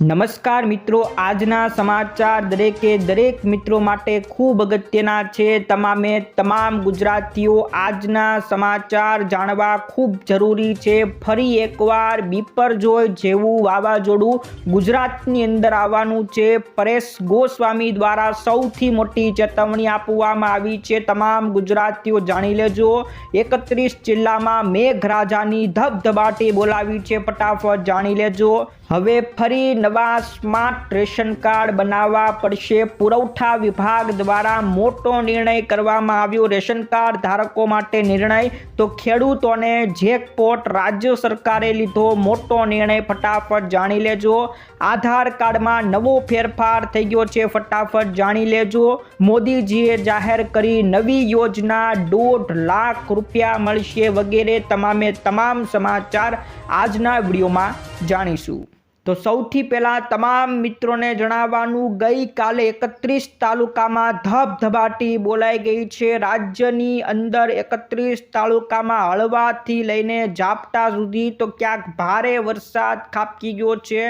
નમસ્કાર મિત્રો, આજના સમાચાર દરેકે દરેક મિત્રો માટે ખૂબ અગત્યના છે. તમામે તમામ ગુજરાતીઓ આજના સમાચાર જાણવા ખૂબ જરૂરી છે. ફરી એકવાર બીપરજોય જેવું વાવાઝોડું ગુજરાતની અંદર આવવાનું છે. પરેશ ગોસ્વામી દ્વારા સૌથી મોટી ચેતવણી આપવામાં આવી છે. તમામ ગુજરાતીઓ જાણી લેજો. એકત્રીસ જિલ્લામાં મેઘરાજાની ધબધબાટી બોલાવી છે. ફટાફટ જાણી લેજો. હવે ફરી નવા સ્માર્ટ રેશન કાર્ડ બનાવવા પડશે. પુરવઠા વિભાગ દ્વારા મોટો નિર્ણય કરવામાં આવ્યો. રેશન કાર્ડ ધારકો માટે નિર્ણય. તો ખેડૂતોને જેકપોટ રાજ્ય સરકારે લીધો મોટો નિર્ણય. ફટાફટ જાણી લેજો. આધાર કાર્ડમાં નવો ફેરફાર થઈ ગયો છે. ફટાફટ જાણી લેજો. મોદીજીએ જાહેર કરી નવી યોજના. દોઢ લાખ રૂપિયા મળશે વગેરે. તમામે તમામ સમાચાર આજના વિડીયોમાં જાણીશું. તો સૌથી પહેલાં તમામ મિત્રોને જણાવવાનું, ગઈકાલે એકત્રીસ તાલુકામાં ધબધબાટી બોલાઈ ગઈ છે. રાજ્યની અંદર એકત્રીસ તાલુકામાં હળવાથી લઈને ઝાપટા સુધી તો ક્યાંક ભારે વરસાદ ખાબકી ગયો છે.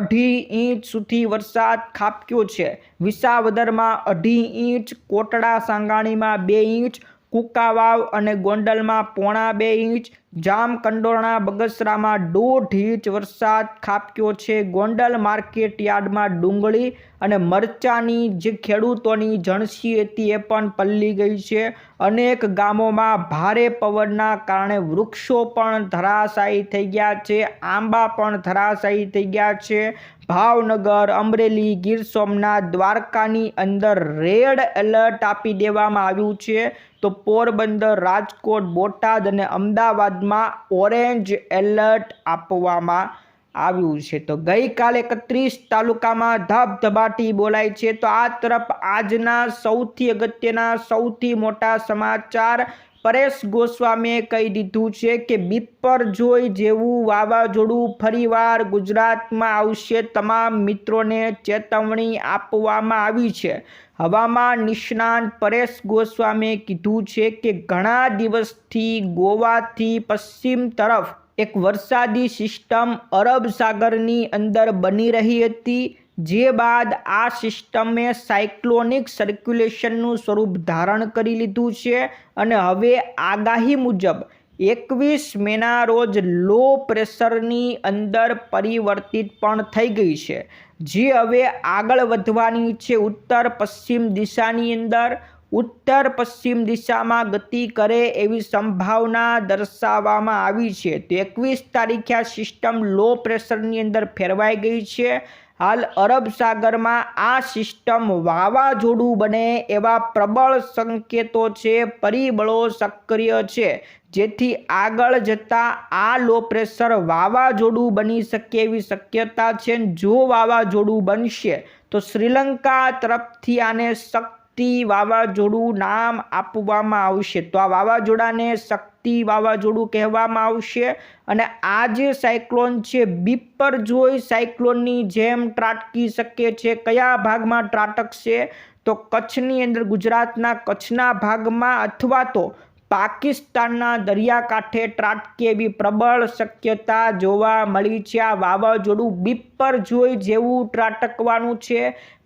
અઢી ઇંચ સુધી વરસાદ ખાબક્યો છે. વિસાવદરમાં અઢી ઇંચ, કોટડા સાંગાણીમાં બે ઇંચ, કુકાવાવ અને ગોંડલમાં પોણા બે ઇંચ જામકંડોરણા બગસરામાં દોઢ વરસાદ ખાબક્યો છે. ગોંડલ માર્કેટ યાર્ડમાં ડુંગળી અને મરચાની જે ખેડૂતોની જણસી હતી એ પણ પલ્લી ગઈ છે. અનેક ગામોમાં ભારે પવનના કારણે વૃક્ષો પણ ધરાશાયી થઈ ગયા છે. આંબા પણ ધરાશાયી થઈ ગયા છે. ભાવનગર, અમરેલી, ગીર સોમનાથ, દ્વારકાની અંદર રેડ એલર્ટ આપી દેવામાં આવ્યું છે. તો પોરબંદર રાજકોટ, બોટાદ અને અમદાવાદમાં ઓરેન્જ એલર્ટ આપવામાં આવ્યું છે. તો ગઈકાલે એકત્રીસ તાલુકામાં ધબધબાટી બોલાય છે. તો આ તરફ આજના સૌથી અગત્યના, સૌથી મોટા સમાચાર પરેશ ગોસ્વામીએ કહી દીધું છે કે બિપરજોય જેવું વાવાઝોડું ફરીવાર ગુજરાતમાં આવશે. તમામ મિત્રોને ચેતવણી આપવામાં આવી છે. હવામાન નિષ્ણાંત પરેશ ગોસ્વામીએ કીધું છે કે, ઘણા દિવસથી ગોવાથી પશ્ચિમ તરફ એક વરસાદી સિસ્ટમ અરબ સાગરની અંદર બની રહી હતી. જે બાદ આ સિસ્ટમે સાયક્લોનિક સર્ક્યુલેશનનું સ્વરૂપ ધારણ કરી લીધું છે અને હવે આગાહી મુજબ એકવીસ મેના રોજ લો પ્રેશરની અંદર પરિવર્તિત પણ થઈ ગઈ છે. જે હવે આગળ વધવાની છે ઉત્તર પશ્ચિમ દિશાની અંદર. ઉત્તર પશ્ચિમ દિશામાં ગતિ કરે એવી સંભાવના દર્શાવવામાં આવી છે. તો એકવીસ તારીખે આ સિસ્ટમ લો પ્રેશરની અંદર ફેરવાઈ ગઈ છે. હાલ અરબ સાગરમાં આ સિસ્ટમ વાવાઝોડું બને એવા પ્રબળ સંકેતો છે, પરિબળો સક્રિય છે, જેથી આગળ જતાં આ લો પ્રેશર વાવાઝોડું બની શકે એવી શક્યતા છે. જો વાવાઝોડું બનશે, તો શ્રીલંકા તરફથી આને શક્તિ વાવાઝોડું નામ આપવામાં આવશે. તો આ વાવાઝોડાને શક્તિ વાવાઝોડું કહેવામાં આવશે. અને આ જે સાયક્લોન છે, બીપરજોય સાયક્લોનની જેમ ત્રાટકી શકે છે. કયા ભાગમાં ત્રાટકશે? તો કચ્છની અંદર ગુજરાતના કચ્છના ભાગમાં અથવા તો પાકિસ્તાનના દરિયાકાંઠે ત્રાટકે એવી પ્રબળ શક્યતા જોવા મળી છે? આ વાવાઝોડું બીપરજોય જેવું ત્રાટકવાનું છે?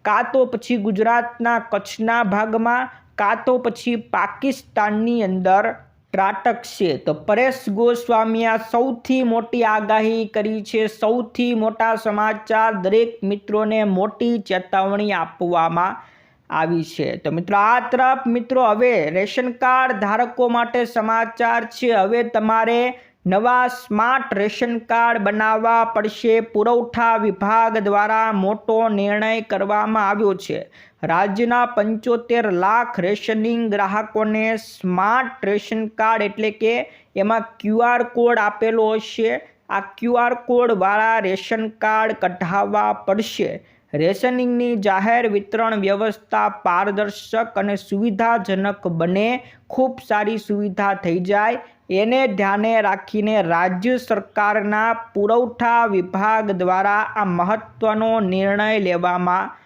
કાં તો પછી ગુજરાતના કચ્છના ભાગમાં, કાં તો પછી પાકિસ્તાનની અંદર ત્રાટકશે તો પરેશ ગોસ્વામીએ સૌથી મોટી આગાહી કરી છે. સૌથી મોટા સમાચાર દરેક મિત્રોને મોટી ચેતવણી આપવામાં આવી છે. તો મિત્રો, આ તરફ મિત્રો, હવે રેશન કાર્ડ ધારકો માટે સમાચાર છે. હવે તમારે નવા સ્માર્ટ રેશન કાર્ડ બનાવવા પડશે. પુરવઠા વિભાગ દ્વારા મોટો નિર્ણય કરવામાં આવ્યો છે. રાજ્યના પંચોતેર લાખ રેશનિંગ ગ્રાહકોને સ્માર્ટ રેશન કાર્ડ એટલે કે એમાં ક્યુઆર કોડ આપેલો હશે. આ ક્યુઆર કોડવાળા રેશન કાર્ડ કઢાવવા પડશે. રેશનિંગની જાહેર વિતરણ વ્યવસ્થા પારદર્શક અને સુવિધાજનક બને. ખૂબ સારી સુવિધા થઈ જાય. એને ધ્યાને રાખીને રાજ્ય સરકારના પુરવઠા વિભાગ દ્વારા આ મહત્ત્વનો નિર્ણય લેવામાં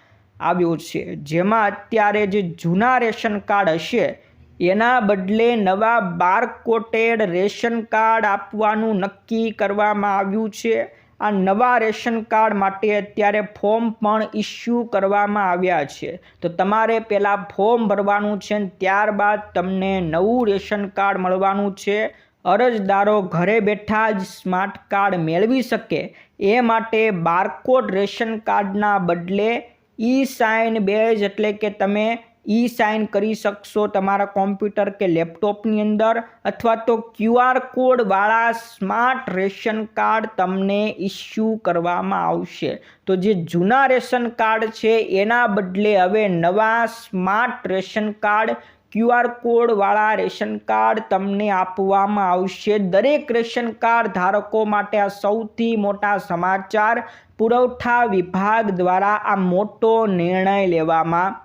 આવ્યો છે. જેમાં અત્યારે જે જૂના રેશન કાર્ડ હશે, એના બદલે નવા બારકોટેડ રેશન કાર્ડ આપવાનું નક્કી કરવામાં આવ્યું છે. આ નવા રેશન કાર્ડ માટે અત્યારે ફોર્મ પણ ઇસ્યુ કરવામાં આવ્યા છે. તો તમારે પહેલાં ફોર્મ ભરવાનું છે ત્યારબાદ તમને નવું રેશન કાર્ડ મળવાનું છે. અરજદારો ઘરે બેઠા જ સ્માર્ટ કાર્ડ મેળવી શકે. એ માટે બારકોડ રેશન કાર્ડના બદલે ઈ સાઇન બેજ એટલે કે તમે ઈ સાઇન કરી શકશો તમારા કોમ્પ્યુટર કે લેપટોપની અંદર અથવા તો ક્યુઆર કોડવાળા સ્માર્ટ રેશન કાર્ડ તમને ઇસ્યુ કરવામાં આવશે. તો જે જૂના રેશન કાર્ડ છે, એના બદલે હવે નવા સ્માર્ટ રેશન કાર્ડ ક્યુઆર કોડવાળા રેશન કાર્ડ તમને આપવામાં આવશે. દરેક રેશન કાર્ડ ધારકો માટે આ સૌથી મોટા સમાચાર પુરવઠા વિભાગ દ્વારા આ મોટો નિર્ણય લેવામાં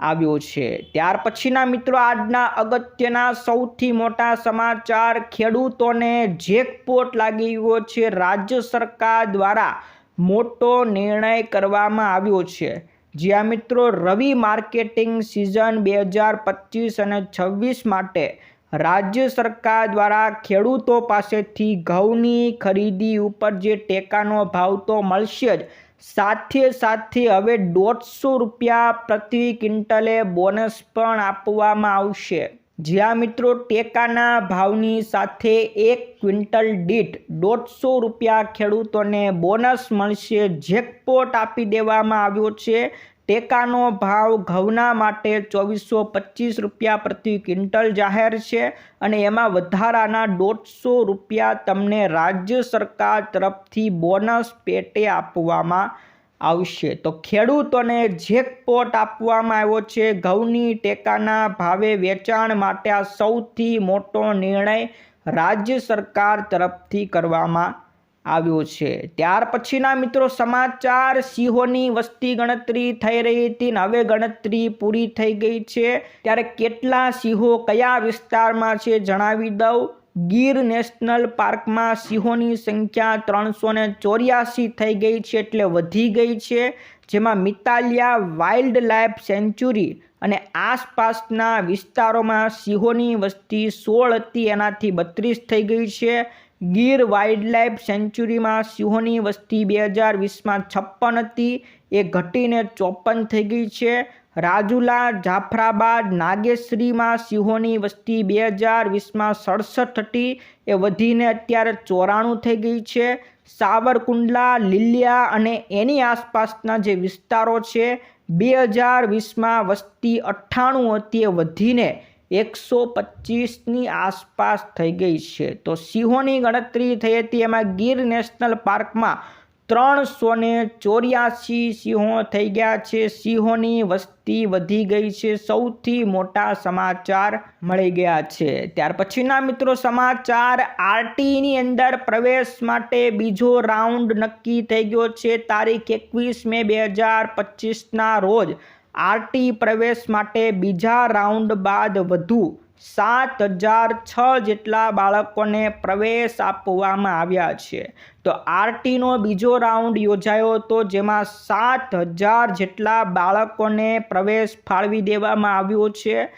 આવ્યો છે. ત્યાર પછીના મિત્રો, આજના અગત્યના સૌથી મોટા સમાચાર, ખેડૂતોને જેકપોટ લાગી ગયો છે. રાજ્ય સરકાર દ્વારા મોટો નિર્ણય કરવામાં આવ્યો છે. જ્યાં મિત્રો, રવિ માર્કેટિંગ સિઝન બે હજાર પચીસ અને છવ્વીસ માટે રાજ્ય સરકાર દ્વારા ખેડૂતો પાસેથી ઘઉંની ખરીદી ઉપર જે ટેકાનો ભાવ તો મળશે જ સાથે સાથે હવે દોઢસો રૂપિયા પ્રતિ ક્વિન્ટલે બોનસ પણ આપવામાં આવશે. જ્યાં મિત્રો ટેકાના ભાવની સાથે એક ક્વિન્ટલ દીઠ દોઢસો રૂપિયા ખેડૂતોને બોનસ મળશે. જેકપોટ આપી દેવામાં આવ્યો છે. ટેકાનો ભાવ ઘઉંના માટે ચોવીસો પચીસ રૂપિયા પ્રતિ ક્વિન્ટલ જાહેર છે અને એમાં વધારાના દોઢસો રૂપિયા તમને રાજ્ય સરકાર તરફથી બોનસ પેટે આપવામાં આવશે. તો ખેડૂતોને જેકપોટ આપવામાં આવ્યો છે. ઘઉંની ટેકાના ભાવે વેચાણ માટે આ સૌથી મોટો નિર્ણય રાજ્ય સરકાર તરફથી કરવામાં આવ્યો છે. ત્યાર પછીના મિત્રો સમાચાર, સિંહોની વસ્તી ગણતરી થઈ રહી હતી ને હવે ગણતરી પૂરી થઈ ગઈ છે. ત્યારે કેટલા સિંહો કયા વિસ્તારમાં છે જણાવી દઉં. ગીર નેશનલ પાર્કમાં સિંહોની સંખ્યા ત્રણસો ને ચોર્યાસી થઈ ગઈ છે એટલે વધી ગઈ છે. જેમાં મિતાલિયા વાઇલ્ડ લાઇફ સેન્ચુરી અને આસપાસના વિસ્તારોમાં સિંહોની વસ્તી સોળ હતી, એનાથી બત્રીસ થઈ ગઈ છે. ગીર વાઇલ્ડલાઇફ સેન્ચ્યુરીમાં સિંહોની વસ્તી બે હજાર વીસમાં છપ્પન હતી. એ ઘટીને ચોપન થઈ ગઈ છે. રાજુલા, જાફરાબાદ, નાગેશ્રીમાં સિંહોની વસ્તી બે હજાર વીસમાં સડસઠ હતી. એ વધીને અત્યારે ચોરાણું થઈ ગઈ છે. સાવરકુંડલા, લીલિયા અને એની આસપાસના જે વિસ્તારો છે, બે હજાર વીસમાં વસ્તી અઠ્ઠાણું હતી. એ વધીને એકસો પચીસની આસપાસ થઈ ગઈ છે. તો સિંહોની ગણતરી થઈ હતી એમાં ગીર નેશનલ પાર્કમાં ત્રણસો ને ચોર્યાસી સિંહો થઈ ગયા છે. સિંહોની વસ્તી વધી ગઈ છે. સૌથી મોટા સમાચાર મળી ગયા છે. ત્યાર પછીના મિત્રો સમાચાર, આરટીની અંદર પ્રવેશ માટે બીજો રાઉન્ડ નક્કી થઈ ગયો છે. તારીખ એકવીસ મે બે હજાર પચીસના રોજ આરટી પ્રવેશ માટે બીજા રાઉન્ડ બાદ વધુ સાત હજાર છ જેટલા બાળકોને પ્રવેશ આપવામાં આવ્યા છે. તો આરટીનો બીજો રાઉન્ડ યોજાયો હતો જેમાં સાત હજાર જેટલા બાળકોને પ્રવેશ ફાળવી દેવામાં આવ્યો છે.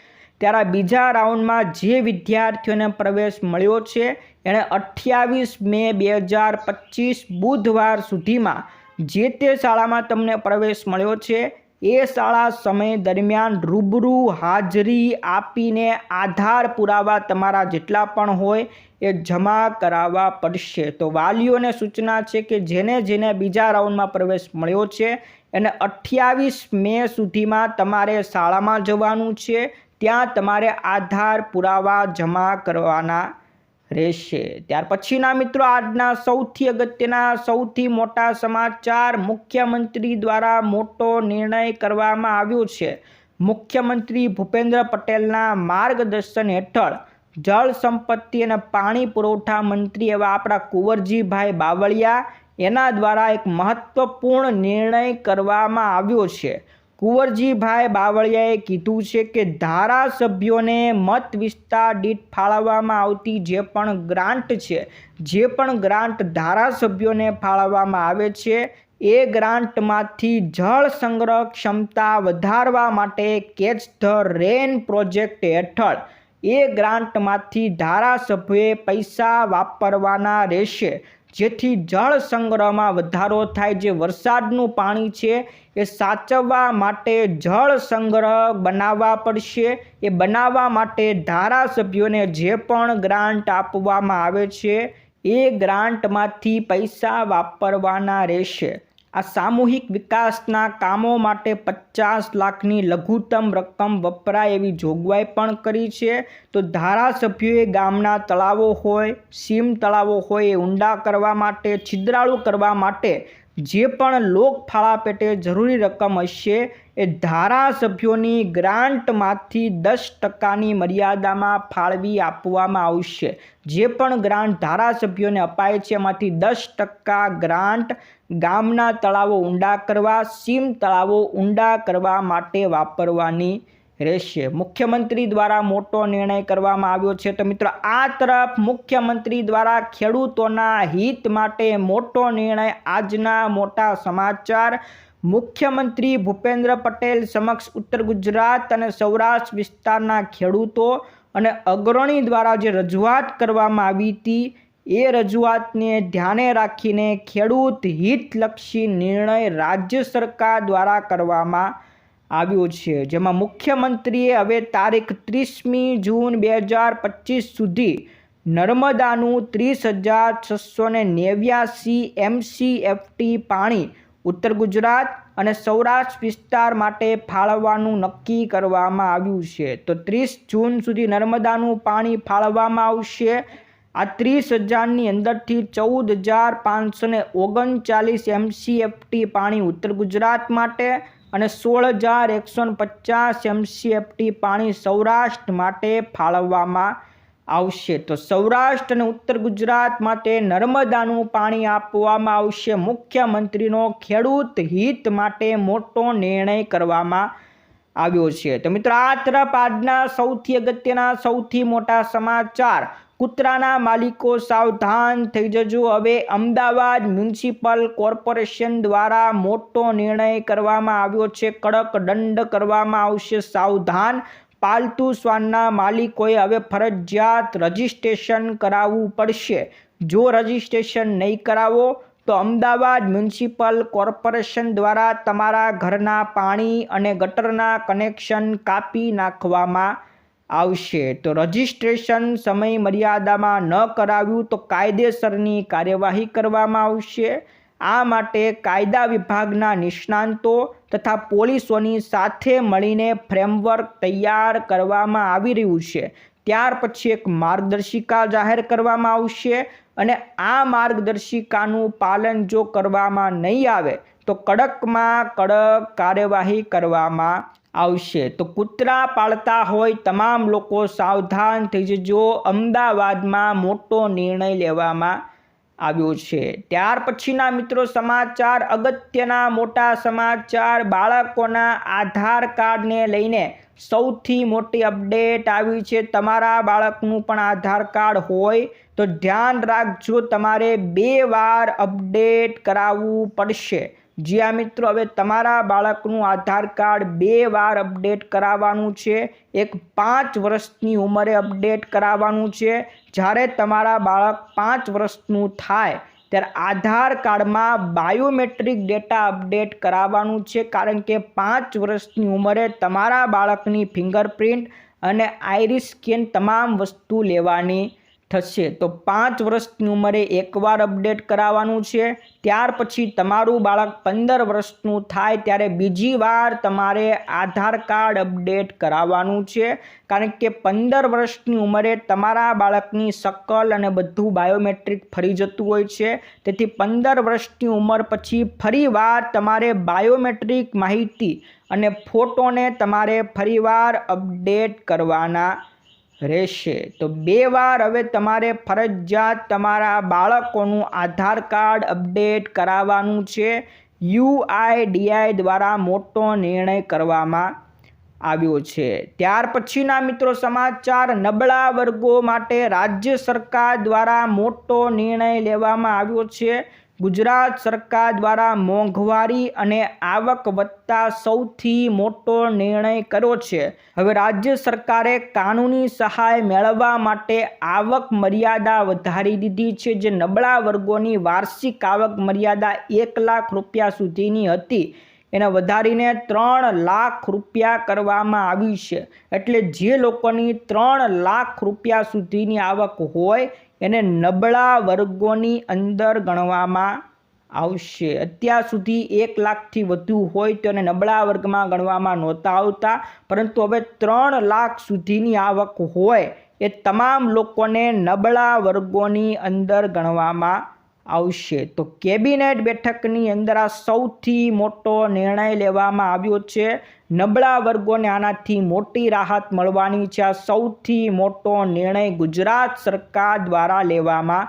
ત્યારે બીજા રાઉન્ડમાં જે વિદ્યાર્થીઓને પ્રવેશ મળ્યો છે, એણે અઠ્યાવીસ મે બે હજાર પચીસ બુધવાર સુધીમાં જે તે શાળામાં તમને પ્રવેશ મળ્યો છે એ શાળા સમય દરમિયાન રૂબરૂ હાજરી આપીને આધાર પુરાવા તમારા જેટલા પણ હોય એ જમા કરાવવા પડશે. તો વાલીઓને સૂચના છે કે જેને જેને બીજા રાઉન્ડમાં પ્રવેશ મળ્યો છે, એને અઠ્યાવીસ મે સુધીમાં તમારે શાળામાં જવાનું છે. ત્યાં તમારે આધાર પુરાવા જમા કરવાના રહેશે. ત્યાર પછીના મિત્રો, આજના સૌથી અગત્યના, સૌથી મોટા સમાચાર મુખ્યમંત્રી દ્વારા મોટો નિર્ણય કરવામાં આવ્યો છે. મુખ્યમંત્રી ભૂપેન્દ્ર પટેલના માર્ગદર્શન હેઠળ જળ સંપત્તિ અને પાણી પુરવઠા મંત્રી એવા આપણા કુંવરજીભાઈ બાવળિયા એના દ્વારા એક મહત્વપૂર્ણ નિર્ણય કરવામાં આવ્યો છે. કુંવરજીભાઈ બાવળિયાએ કીધું છે કે ધારાસભ્યોને મત વિસ્તાર દીઠ ફાળવવામાં આવતી જે પણ ગ્રાન્ટ છે, જે પણ ગ્રાન્ટ ધારાસભ્યોને ફાળવવામાં આવે છે, એ ગ્રાન્ટમાંથી જળ સંગ્રહ ક્ષમતા વધારવા માટે કેચ ધ રેન પ્રોજેક્ટ હેઠળ એ ગ્રાન્ટમાંથી ધારાસભ્યોએ પૈસા વાપરવાના રહેશે. જેથી જળ સંગ્રહમાં વધારો થાય જે વરસાદનું પાણી છે એ સાચવવા માટે જળ સંગ્રહ બનાવવા પડશે. એ બનાવવા માટે ધારાસભ્યોને જે પણ ગ્રાન્ટ આપવામાં આવે છે, એ ગ્રાન્ટમાંથી પૈસા વાપરવાના રહેશે. આ સામૂહિક વિકાસના કામો માટે પચાસ લાખની લઘુત્તમ રકમ વપરાય એવી જોગવાઈ પણ કરી છે. તો ધારાસભ્યોએ ગામના તળાવો હોય, સીમ તળાવો હોય એ ઊંડા કરવા માટે, છિદ્રાળુ કરવા માટે જે પણ લોક ફાળા પેટે જરૂરી રકમ હશે, એ ધારાસભ્યોની ગ્રાન્ટમાંથી દસ ટકાની મર્યાદામાં ફાળવી આપવામાં આવશે. જે પણ ગ્રાન્ટ ધારાસભ્યોને અપાય છે, એમાંથી દસ ટકા ગ્રાન્ટ ગામના તળાવો ઊંડા કરવા, સીમ તળાવો ઊંડા કરવા માટે વાપરવાની રહેશે. મુખ્યમંત્રી દ્વારા મોટો નિર્ણય કરવામાં આવ્યો છે. તો મિત્રો, આ તરફ મુખ્યમંત્રી દ્વારા ખેડૂતોના હિત માટે મોટો નિર્ણય આજના મોટા સમાચાર. મુખ્યમંત્રી ભૂપેન્દ્ર પટેલ સમક્ષ ઉત્તર ગુજરાત અને સૌરાષ્ટ્ર વિસ્તારના ખેડૂતો અને અગ્રણી દ્વારા જે રજૂઆત કરવામાં આવી હતી, એ રજૂઆતને ધ્યાને રાખીને ખેડૂત હિતલક્ષી નિર્ણય રાજ્ય સરકાર દ્વારા કરવામાં આવ્યો છે, જેમાં મુખ્યમંત્રીએ હવે તારીખ ત્રીસમી જૂન બે હજાર પચીસ સુધી નર્મદાનું ત્રીસ હજાર છસો ને નેવ્યાસી એમસીએફટી પાણી ઉત્તર ગુજરાત અને સૌરાષ્ટ્ર વિસ્તાર માટે ફાળવવાનું નક્કી કરવામાં આવ્યું છે. તો ત્રીસ જૂન સુધી નર્મદાનું પાણી ફાળવવામાં આવશે. આ ત્રીસ હજારની અંદરથી ચૌદ હજાર પાંચસો ઓગણચાલીસ એમસીએફટી પાણી ઉત્તર ગુજરાત માટે અને સોળ હજાર એકસો પચાસ એમસીએફટી પાણી સૌરાષ્ટ્ર માટે ફાળવવામાં આવશે. તો સૌરાષ્ટ્ર અને ઉત્તર ગુજરાત માટે નર્મદાનું પાણી આપવામાં આવશે. મુખ્યમંત્રીનો ખેડૂત હિત માટે મોટો નિર્ણય કરવામાં આવ્યો છે. તો મિત્રો, આ તરફ આજના સૌથી અગત્યના, સૌથી મોટા સમાચાર. કૂતરાના માલિકો સાવધાન થઈ જજો. હવે અમદાવાદ મ્યુનિસિપલ કોર્પોરેશન દ્વારા મોટો નિર્ણય કરવામાં આવ્યો છે. કડક દંડ કરવામાં આવશે. સાવધાન, પાલતુ શ્વાનના માલિકોએ હવે ફરજિયાત રજિસ્ટ્રેશન કરાવવું પડશે. જો રજિસ્ટ્રેશન નહીં કરાવો, તો અમદાવાદ મ્યુનિસિપલ કોર્પોરેશન દ્વારા તમારા ઘરના પાણી અને ગટરના કનેક્શન કાપી નાખવામાં આવશે. તો રજિસ્ટ્રેશન સમય મર્યાદામાં ન કરાવ્યું તો કાયદેસરની કાર્યવાહી કરવામાં આવશે. આ માટે કાયદા વિભાગના નિષ્ણાંતો તથા પોલીસોની સાથે મળીને ફ્રેમવર્ક તૈયાર કરવામાં આવી રહ્યું છે. ત્યાર પછી એક માર્ગદર્શિકા જાહેર કરવામાં આવશે અને આ માર્ગદર્શિકાનું પાલન જો કરવામાં નહીં આવે તો કડકમાં કડક કાર્યવાહી કરવામાં આવશે. તો કૂતરા પાળતા હોય તમામ લોકો સાવધાન થઈ જજો. અમદાવાદમાં મોટો નિર્ણય લેવામાં આવ્યો છે. ત્યાર પછીના મિત્રો સમાચાર, અગત્યના મોટા સમાચાર, બાળકોના આધાર કાર્ડને લઈને સૌથી મોટી અપડેટ આવી છે. તમારા બાળકનું પણ આધાર કાર્ડ હોય તો ધ્યાન રાખજો. તમારે બે વાર અપડેટ કરાવવું પડશે. જ્યાં મિત્રો, હવે તમારા બાળકનું આધાર કાર્ડ બે વાર અપડેટ કરાવવાનું છે. એક પાંચ વર્ષની ઉંમરે અપડેટ કરાવવાનું છે. જ્યારે તમારા બાળક પાંચ વર્ષનું થાય, ત્યારે આધાર કાર્ડમાં બાયોમેટ્રિક ડેટા અપડેટ કરાવવાનું છે. કારણ કે પાંચ વર્ષની ઉંમરે તમારા બાળકની ફિંગરપ્રિન્ટ અને આઈરિસ સ્કેન તમામ વસ્તુ લેવાની થશે. તો પાંચ વર્ષની ઉંમરે એકવાર અપડેટ કરાવવાનું છે. ત્યાર પછી તમારું બાળક પંદર વર્ષનું થાય ત્યારે બીજી વાર તમારે આધાર કાર્ડ અપડેટ કરાવવાનું છે. કારણ કે પંદર વર્ષની ઉંમરે તમારા બાળકની શકલ અને બધું બાયોમેટ્રિક ફરી જતું હોય છે. તેથી પંદર વર્ષની ઉંમર પછી ફરીવાર તમારે બાયોમેટ્રિક માહિતી અને ફોટોને તમારે ફરીવાર અપડેટ કરવાના રહેશે. તો બે વાર હવે તમારે ફરજિયાત તમારા બાળકોનું આધાર કાર્ડ અપડેટ કરાવવાનું છે. યુઆઈડીઆઈ દ્વારા મોટો નિર્ણય કરવામાં આવ્યો છે. ત્યાર પછીના મિત્રો સમાચાર, નબળા વર્ગો માટે રાજ્ય સરકાર દ્વારા મોટો નિર્ણય લેવામાં આવ્યો છે. ગુજરાત સરકાર દ્વારા મોંઘવારી અને આવક વધતા સૌથી મોટો નિર્ણય કર્યો છે. હવે રાજ્ય સરકારે કાનૂની સહાય મેળવવા માટે આવક મર્યાદા વધારી દીધી છે. જે નબળા વર્ગોની વાર્ષિક આવક મર્યાદા એક લાખ રૂપિયા સુધીની હતી. એને વધારીને ત્રણ લાખ રૂપિયા કરવામાં આવી છે. એટલે જે લોકોની ત્રણ લાખ રૂપિયા સુધીની આવક હોય, એને નબળા વર્ગોની અંદર ગણવામાં આવશે. અત્યાર સુધી એક લાખથી વધુ હોય તો એને નબળા વર્ગમાં ગણવામાં નહોતા આવતા, પરંતુ હવે ત્રણ લાખ સુધીની આવક હોય, એ તમામ લોકોને નબળા વર્ગોની અંદર ગણવામાં આવશે. તો કેબિનેટ બેઠકની અંદર આ સૌથી મોટો નિર્ણય લેવામાં આવ્યો છે. નબળા વર્ગોને આનાથી મોટી રાહત મળવાની છે. આ સૌથી મોટો નિર્ણય ગુજરાત સરકાર દ્વારા લેવામાં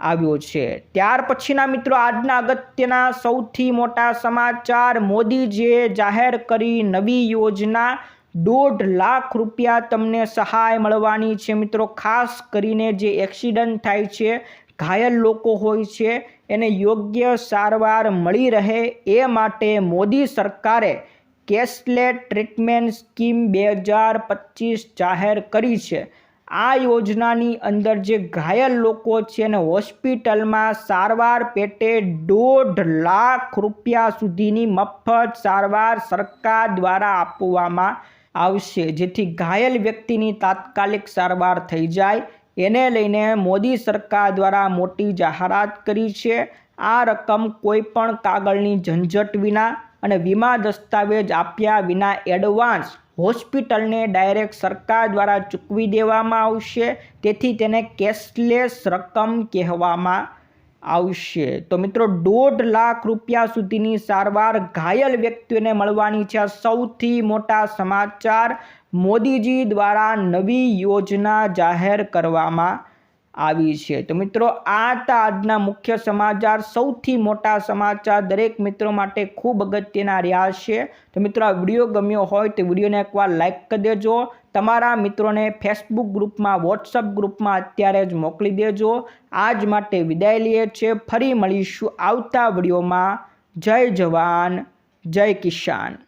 આવ્યો છે. ત્યાર પછીના મિત્રો આજના અગત્યના સૌથી મોટા સમાચાર. મોદીજીએ જાહેર કરી નવી યોજના. દોઢ લાખ રૂપિયા તમને સહાય મળવાની છે મિત્રો. ખાસ કરીને જે એક્સિડન્ટ થાય છે ઘાયલ લોકો હોય છે, એને યોગ્ય સારવાર મળી રહે એ માટે મોદી સરકારે કેશલેસ ટ્રીટમેન્ટ સ્કીમ બે હજાર પચીસ જાહેર કરી છે. આ યોજનાની અંદર જે ઘાયલ લોકો છે, એને હોસ્પિટલમાં સારવાર પેટે દોઢ લાખ રૂપિયા સુધીની મફત સારવાર સરકાર દ્વારા આપવામાં આવશે, જેથી ઘાયલ વ્યક્તિની તાત્કાલિક સારવાર થઈ જાય એને લઈને મોદી સરકાર દ્વારા મોટી જાહેરાત કરી છે. આ રકમ કોઈ પણ કાગળની ઝંઝટ વિના અને વીમા દસ્તાવેજ આપ્યા વિના એડવાન્સ હોસ્પિટલને ડાયરેક્ટ સરકાર દ્વારા ચૂકવી દેવામાં આવશે. તેથી તેને કેશલેસ રકમ કહેવામાં આવશે. તો મિત્રો, દોઢ લાખ રૂપિયા સુધીની સારવાર ઘાયલ વ્યક્તિઓને મળવાની છે. સૌથી મોટા સમાચાર મોદીજી દ્વારા નવી યોજના જાહેર કરવામાં આવી છે. તો મિત્રો, આ હતા આજના મુખ્ય સમાચાર. સૌથી મોટા સમાચાર દરેક મિત્રો માટે ખૂબ અગત્યના રહ્યા છે. તો મિત્રો, આ વીડિયો ગમ્યો હોય તો વિડીયોને એકવાર લાઇક કરી દેજો. તમારા મિત્રોને ફેસબુક ગ્રુપમાં વોટ્સઅપ ગ્રુપમાં અત્યારે જ મોકલી દેજો. આજ માટે વિદાય લઈએ છીએ ફરી મળીશું આવતા વિડીયોમાં. જય જવાન, જય કિસાન.